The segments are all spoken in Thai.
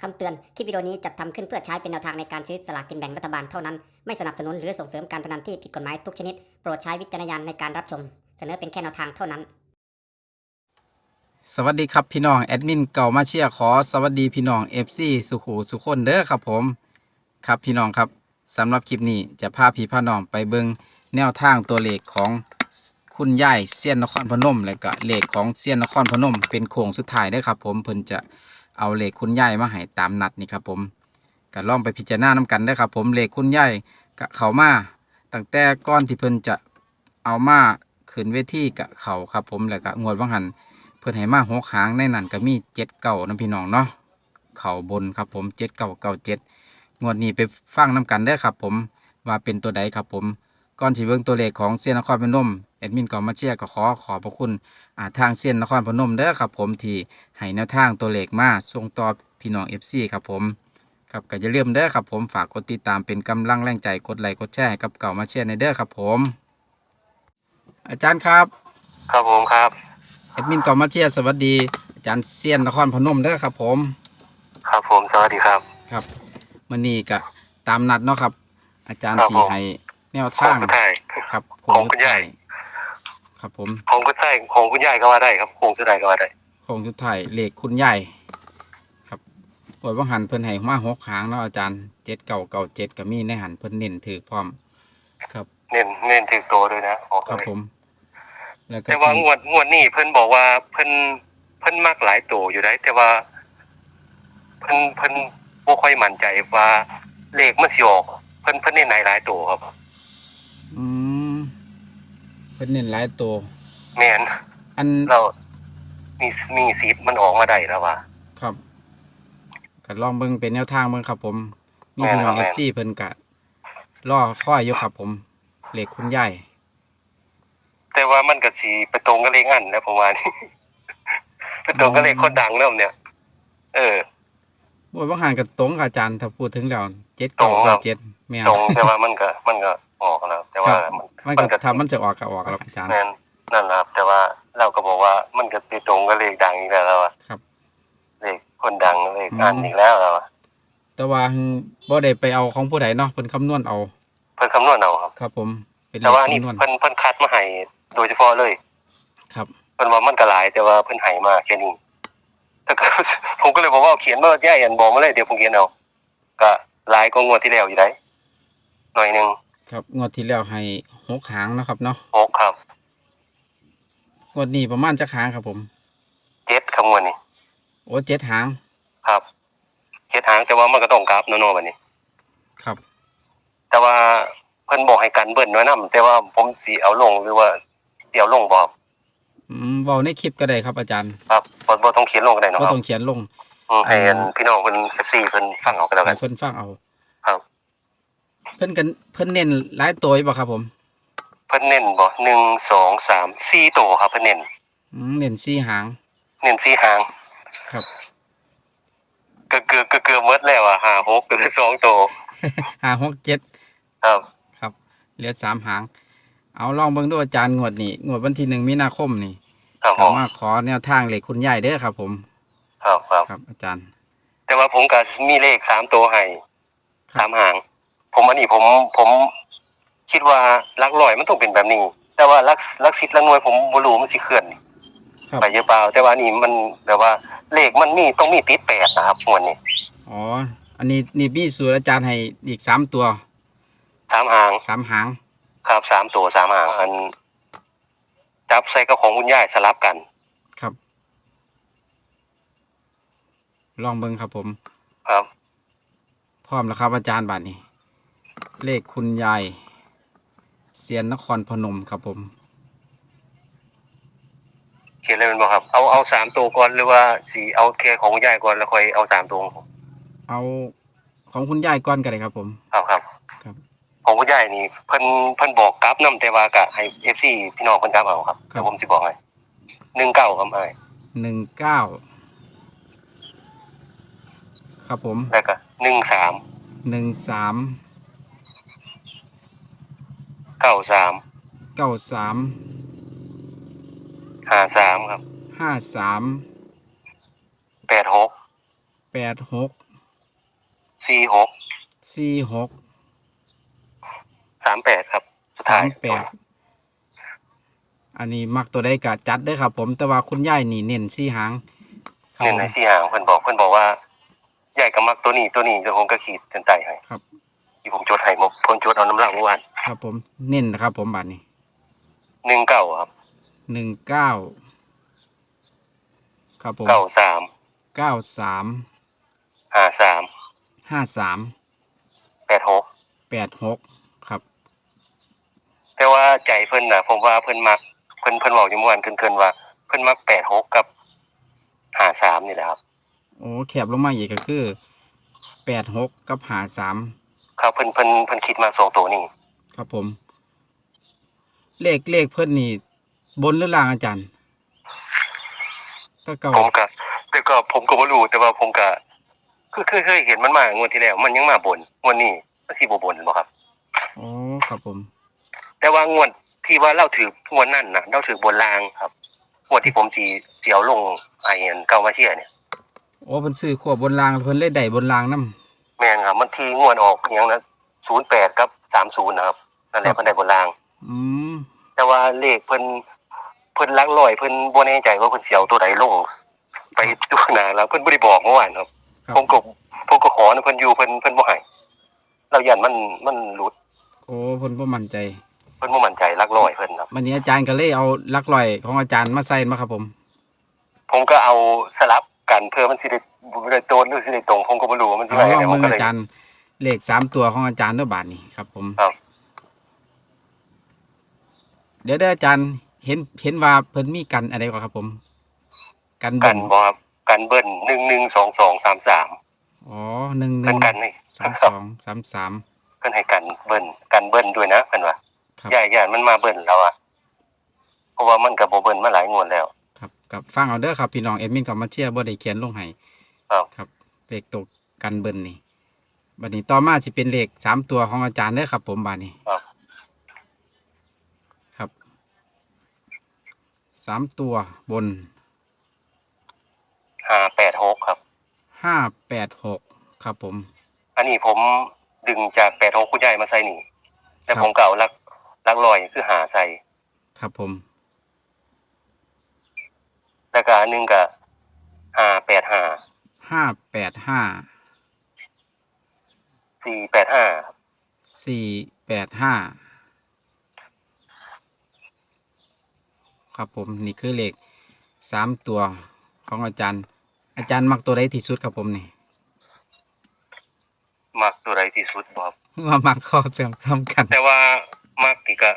คำเตือน คลิปวิดีโอนี้จัดทำขึ้นเพื่อใช้เป็นแนวทางในการซื้อสลากกินแบ่งรัฐบาลเท่านั้น ไม่สนับสนุนหรือส่งเสริมการพนันที่ผิดกฎหมายทุกชนิด โปรดใช้วิจารณญาณในการรับชม เสนอเป็นแค่แนวทางเท่านั้น สวัสดีครับพี่น้องแอดมินเก่ามาเชียร์ขอสวัสดีพี่น้อง FC สุขูสุขคนเด้อครับผม ครับพี่น้องครับสำหรับคลิปนี้จะพาพี่พาน้องไปเบิงแนวทางตัวเลขของคุณยายเซียนนครพนม และก็เลขของเซียนนครพนม เป็นโค้งสุดท้ายเด้อครับผมเพิ่นจะ เอาเหลขคุณยายมาให้ตามนัดนี่ครับผมก็ลองไปพิจารณานํกันเด้ครับ ผมเหลขคุณยายก็เขามาตั้งแต่ก้อนที่เพิ่นจะเอามาขึ้นเวทีกับเขาครับ ผมแล้วก็งวดว่างหันเพิ่นให้มาหกหางในนั้นก็มีเจ็ดเก่านะพี่น้องเนาะเข่าบนครับผมเจ็ดเก่าเก่าเจ็ดงวดนี้ไปฟังน้กันได้ครับ ผมว่าเป็นตัวใดครับผมก่อนที่เบิ่งตัวเลขของเซียนนครพนม แอดมินก่อมาเชียร์ก็ขอขอบพระคุณอ่าทางเซียนนครพนมเด้อครับผมที่ให้แนวทางตัวเลขมาส่งต่อพี่น้อง FC ครับผมครับก็อย่าลืมเด้อครับผมฝากกดติดตามเป็นกำลังแรงใจกดไลค์กดแชร์ให้กับเก่ามาเชียร์ในเด้อครับผม อาจารย์ครับ ครับผมครับแอดมินกอมาเชียร์สวัสดี อาจารย์เซียนนครพนมเด้อครับผม ครับผมสวัสดีครับครับมื่อนี้ก็ตามนัดเนาะครับ อาจารย์ครับสีผมให้แนวของทางคุณไทยครับของคุณยาย ครับผมของคุณไทยของคุณยายก็ว่าได้ครับของสุดท้ายก็ว่าได้โค้งสุดท้ายเลขคุณยายครับปวดว่าหันเพิ่นให้มาหกหางเนาะอาจารย์เจ็ดเก่าเก่าเจ็ดก็มีในหันเพิ่นเน้นถือพร้อม ครับ เน้นเน้นถึงโตด้วยนะบอกครับเลยผม แล้วก็แต่ว่าที่งวดงวดนี้เพิ่นบอกว่าเพิ่นเพิ่นมากหลายโตอยู่ได้แต่ว่าเพิ่นเพิ่นบ่ค่อยมั่นใจว่าเลขมันสิออก เพิ่นเพิ่นเน้นหลายหลายโตครับอืม เพิ่นเน้นหลายตัว แม่นอันเรา มีมีสิทธิ์มันออกมาได้แล้วว่า ครับก็ลองเบิ่งเป็นแนวทางเบิ่งครับ ผมมีแม่นพี่น้องครับ FC เพิ่นก็รอคอยอยู่ครับ ผมเลขคุณยายแต่ว่ามันก็สิไปตรงกับเลขอันนะผมว่านี่ ไปตรงกับเลขคนดังเริ่มเนี่ย เออบทว่าหารกับตรงกับอาจารย์ถ้าพูดถึงแล้วเจ็ดตรเก้างครัเก้าบเจ็ดแม่นตรงแต่ว่ามันก็ มันก็ ออกแล้วแต่ว่าครับมันมันมัก็นก็ทำมันจะออกก็ออกครับอาจารย์แม่นนั่นแหละครับแต่ว่าเราก็บอกว่ามันก็ไปตรงกับเลขดังอีกแล้วแล้วอะครับเลขคนดังเลขอืมอันอีกแล้วแล้วอะแต่ว่าบ่ได้ไปเอาของผู้ใดเนาะเพิ่นคำนวณเอา เพิ่นคำนวณเอาครับ ครับ ผมเป็นเลแต่ขว่านี่คำนวณเพิ่นเพิ่นคัดมาให้โดยเฉพาะเลย ครับเพิ่นว่ามันก็หลายแต่ว่าเพิ่นให้มาแค่นี้แต่ก็ผมก็เลยบอกว่าเขียนมาแย่อันบอกมาเลยเดี๋ยวผมเขียนเอาก็หลายกว่างวดที่แล้วอยู่ได้หน่อยหนึง ครับงวดที่แล้วให้หกหางเนาะครับเนาะหกครับงวดนี้ประมาณจักหางครับผมเจ็ดคำนวณนี่โอ้เจ็ดหางครับเจ็ดหางแต่ว่ามันก็ต้องกราฟโนโน่บัดนี้ ครับ แต่ว่าเพิ่นบอกให้กันเบิ้ลไว้นํแต่ว่าผมสิเอาลงหรือว่าสิเอาลงบ่อืมเว้าในคลิปก็ได้ครับอาจารย์ครับบ่บ่ต้องเขียนลงก็ได้เนาะบ่ครับต้องเขียนลงอืมให้อันพี่น้องเพิ่น FC เพิ่นฟังเอาก็แล้วกัให้นเพิ่นฟังเอาครับ เพิ่นกันเพิ่นเน้นหลายตัวอยู่บ่ครับผม เพิ่นเน้นบ่หนึ่งสองสามสี่โตวครับเพิ่นเน้นอืมเน้นสี่หาง เน้นสี่หางครับก็เกือบก็เกือบหมดแล้วอะห้าหกเหลือสองโตวห้าหกเจ็ดครับครับ เหลือสามหาง เอาลองเบิ่งดูอาจารย์งวดนี้งวดวันที่หนึ่งมีนาคมนี่ครับผก็มมาขอแนวทางเลขคุณยายเด้อครับ ผม ครับครับ ครับ อาจารย์ แต่ว่าผมก็มีเลขสามตัวให้ครับ สามหาง ผมอันนี้ผมผมคิดว่าหลักร้อยมันต้องเป็นแบบนี้ แต่ว่าหลักหลักสิบหลักหน่วยผมบ่รู้มันสิเคลื่อนครับไปเยอะเปล่าแต่ว่านี่มันแบบว่าเลขมันมีต้องมีติดแปดนะครับงวดนี้อ๋อ อันนี้นี่มีสูตรอาจารย์ให้อีกสามตัวสามหางสามหาง ครับสามตัวสามหางอัน จับใส่กับของคุณยายสลับกัน ครับ ลองเบิ่งครับผม ครับ พร้อมแล้วครับอาจารย์บัดนี้ เลขคุณยายเซียนนครพนมครับผม เขียนเลยมันบอกครับ เอาเอาสามตัวก่อนหรือว่าสีเอาแค่ของคุณยายก่อนแล้วค่อยเอาสามตัวของผมเอาของคุณยายก่อนก็ได้ครับผม ครับครับครับ ของคุณยายนี่เพิ่นเพิ่นบอกกราฟนํแต่ว่ากะให้เอฟซีพี่น้องเพิ่นกราฟเอาครับ เดี๋ยวผมสิบอกให้หนึ่งเก้าครับไอ้ายหนึ่งเก้าครับผมแล้วก็หนึ่งสามหนึ่งสาม เก้าสามเก้าสามห้าสามครับห้าสามแปดหกแปดหกสี่หกสี่หกสามแปดครับสุดสาท้ายมแปดอันนี้มักตัวใดกะจัดเด้อครับ ผมแต่ว่าคุณยายนี่เน้นสี่หางครับเนี่ยผมในสี่หางเพิ่นบอกเพิ่นบอกว่าใหญ่กับมักตัวนี้ตัวนี้เดี๋ยวผมก็ขีดเส้นใต้ให้ครับ ที่ผมจดให้หมกผมจดเอาน้ำลางเมื่อวานครับผมเน้นนะครับ ผมบัตรนี้หนึ่งเก้าครับหนึ่งเก้าครับผมเก้าสามเก้าสามห้าสามห้าสามแปดหกแปดหกครับ แต่ว่าใจเพิ่นน่ะ ผมว่าเพิ่นมักเพิ่นเพิ่นบอกอยู่เมื่อวานเกินๆว่า เพิ่นมักแปดหกกับห้าสามนี่แหละครับโอ้แคบลงมาอีกก็คือแปดหกกับหาสาม ครับเพิ่นเพิ่นเพิ่นคิดมาสองตัวนี่ครับผม เลขเลขเพื่อนนี่ บนหรือล่างอาจารย์ถ้าเก่าผมก็แต่ก็ผมก็บ่รู้แต่ว่าผมก็คือเคยเคยเห็นมันมางวดที่แล้ว มันยังมาบนงวดนี้มันสิบ่บนบ่ครับอ๋อครับผม แต่ว่างวดที่ว่าเราถืองวดนั่นนะเราถือบนรางครับงวดที่ผมสีเสียวลงไอเอ็นเก้ามาเชียเนี่ยโอ้เพิ่นซื้อขวบบนรางเพิ่นเลยได้บนรางนํ แม่นครับมันทีงวดออกอย่างนั้นศูนย์แปดกับสามศูนย์นะครับนั่นแหละเพิ่นได้บนราง อืมแต่ว่าเลขเพิ่นเพิ่นหลักร้อยเพิ่นบ่แน่ใจว่าเพิ่นเสียวตัวใดลง ไปดูหน้าแล้วเพิ่นบ่ได้บอกเมื่อวานครับครับผมก็ผมก็ขอนะเพิ่นอยู่เพิ่นเพิ่นบ่ให้เรายันมันมันหลุดโอ้เพิ่นบ่มั่นใจ เพิ่นบ่มั่นใจหลักร้อยเพิ่นครับ วันนี้อาจารย์ก็เลยเอาหลักลอยของอาจารย์มาใส่มาครับผม ผมก็เอาสลับ กันเพื่อมันสิได้บ่ได้โดนหรือสิได้ตรงผมก็บ่รู้ว่ามันสิเอาว่าลจัองงได๋ผเบิ่มงก็เลอายจารย์เลขสามตัวของอาจารย์ด้วยบาทนี่ครับ ผมครับ เดี๋ยวเด้ออาจารย์เห็นเห็นว่าเพิ่นมีกันอะไรก่อนครับ ผม กันกัเบิ่นนบ่ครับกันเบิ้ล112233อ๋อหนึ่งหเพิ่นึ่นงกันนี่สองสองสามสามเพิ่นให้กันเบิ้ลกันเบิ้ลด้วยนะเพิ่นว่าครับ ย่าย่านมันมาเบิ้ลแล้วอะเพราะว่ามันก็บ่เบิ้ลมาหลายงวดแล้วครับ กับฟังเอาเด้อครับพี่น้องเอ็ดมินกับมาเชียร์บ่ได้เขียนลงให้ครับ ครับเลขตกกันเบิ่นนี่บัดนี้ต่อมาสิเป็นเลขสามตัวของอาจารย์เด้อครับ ผมบาดนี้ครับ ครับสามตัวบน586ครับ ห้าแปดหกครับผม อันนี้ผมดึงจาก86คุณยายมาใส่นี่ แต่ครับ ผมก็เอาหลักหลักร้อยคือหาใส่ ครับผม แล้วก็อันหนึงก็585ห้าแปดห้า485สี่แปดห้าครับผมนี่คือเลขสามตัวของอาจารย์ อาจารย์มักตัวใดที่สุดครับผมนี่มักตัวใดที่สุดบ่ครับว่ามักข้อเสริมทำกันแต่ว่ามักนี่ก็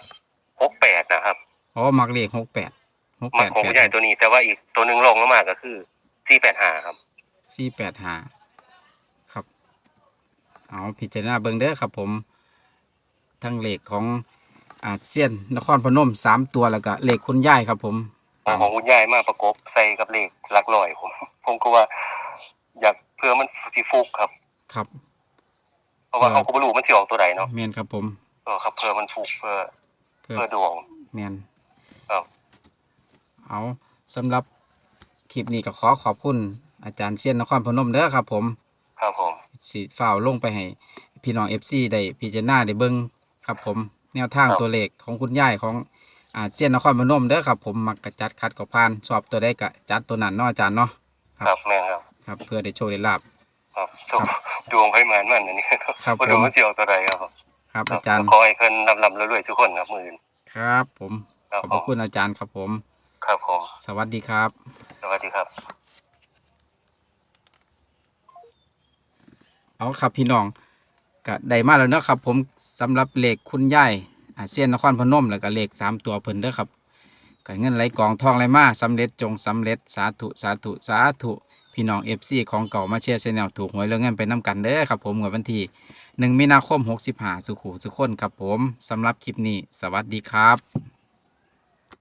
68นะครับ อ๋อมักเลขหกแปด หกมัแปกดของแปผู้ใหญ่ดตัวนี้ แต่ว่าอีกตัวหนึงรองลงมาก็คือ485ครับสี่แปดห้าครับ เอาพิจารณาเบิ่งเด้อครับผม ทั้งเลขของอาเซียนนครพนมสามตัวแล้วก็เลขคุณย่ายครับ ผมเอาของคุณยายมาประกบใส่กับเลขหลักร้อยผมผมก็ว่า อยากเพื่อมันสิฟุกครับ ครับเพราะว่าเออเขาก็บ่รู้มันสิออกตัวใดเนาะเมียนครับผมเออครับเพื่อมันฟุกเพื่อเพื่อเพื่อดวงเมียนครับ เอาสำหรับคลิปนี้ก็ขอขอบคุณ อาจารย์เซียนนครพนมเด้อครับ ผมครับผมสีฝ้าวลงไปให้พี่น้องเอฟซีได้พิจารณาได้เบิ่งครับ ผม แนวทางตัวเลขของคุณยายของอาเซียนนครพนมเด้อครับ ผมมักกระจัดคัดกับพานสอบตัวได้กะจัดตัวนั้นเนาะอาจารย์เนาะครับครับแม่นครับครับ เพื่อได้โชคได้ลาบ ครับโชคดวงให้มันมันอันนี้ครับบ่รู้ผมมันสิออกตัวใดครับผมครับครัอาบจารย์ขอให้เพิ่นลำๆรวยๆทุกคนครับมื้ออื่นครับ ผม ครับขอบผพระม คุณอาจารย์ครับผม ครับผม สวัสดีครับ สวัสดีครับ เอาครับพี่น้องก็ได้มาแล้วเนาะครับ ผมสำหรับเลขคุณยายอาเซียนนครพนมแล้วก็เลขสามตัวเพิ่นเด้อครับก็เงินไหลกองทองไหลมาสำเร็จจงสำเร็จสาธุสาธุสาธุพี่น้องเอฟซีของเก่ามาเชียร์ชแนลถูกหวยเรื่องเงินไปน้ำกันเด้อครับผมเมื่อวันที่หนึ่งมีนาคมหกสิบห้าสุขุสุขคนครับผมสำหรับคลิปนี้ สวัสดีครับ